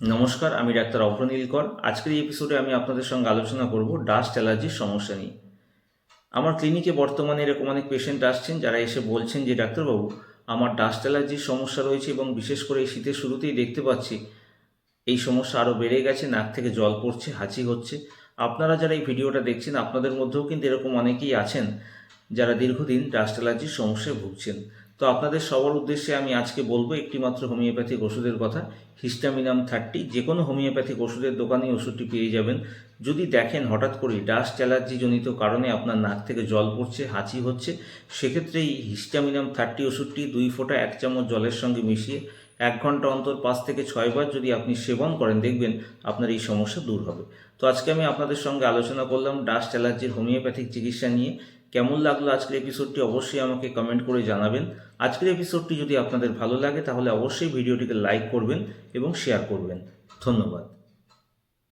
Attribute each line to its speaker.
Speaker 1: নমস্কার, আমি ডাক্তার অপ্রনীল কর। আজকের এই এপিসোডে আমি আপনাদের সঙ্গে আলোচনা করব ডাস্ট অ্যালার্জির সমস্যা নিয়ে। আমার ক্লিনিকে বর্তমানে এরকম অনেক পেশেন্ট আসছেন যারা এসে বলছেন যে, ডাক্তারবাবু, আমার ডাস্ট অ্যালার্জির সমস্যা রয়েছে এবং বিশেষ করে এই শীতের শুরুতেই দেখতে পাচ্ছি এই সমস্যা আরও বেড়ে গেছে, নাক থেকে জল পড়ছে, হাঁচি হচ্ছে। আপনারা যারা এই ভিডিওটা দেখছেন, আপনাদের মধ্যেও কিন্তু এরকম অনেকেই আছেন যারা দীর্ঘদিন ডাস্ট অ্যালার্জির সমস্যায় ভুগছেন। তো আপনাদের সবার উদ্দেশ্যে আমি আজকে বলব একটিমাত্র হোমিওপ্যাথিক ওষুধের কথা, হিস্টামিনাম থার্টি যে কোনো হোমিওপ্যাথিক ওষুধের দোকানেই ওষুধটি পেয়ে যাবেন। যদি দেখেন হঠাৎ করে ডাস্ট অ্যালার্জি জনিত কারণে আপনার নাক থেকে জল পড়ছে, হাঁচি হচ্ছে, সেক্ষেত্রে এই হিস্টামিনাম থার্টি ওষুধটি দুই ফোঁটা এক চামচ জলের সঙ্গে মিশিয়ে এক ঘণ্টা অন্তর পাঁচ থেকে ছয়বার যদি আপনি সেবন করেন, দেখবেন আপনার এই সমস্যা দূর হবে। তো আজকে আমি আপনাদের সঙ্গে আলোচনা করলাম ডাস্ট অ্যালার্জির হোমিওপ্যাথিক চিকিৎসা নিয়ে। কেমন লাগল আজকের এপিসোডটি অবশ্যই আমাকে কমেন্ট করে জানাবেন। আজকের এপিসোডটি যদি আপনাদের ভালো লাগে, তাহলে অবশ্যই ভিডিওটিকে লাইক করবেন এবং শেয়ার করবেন। ধন্যবাদ।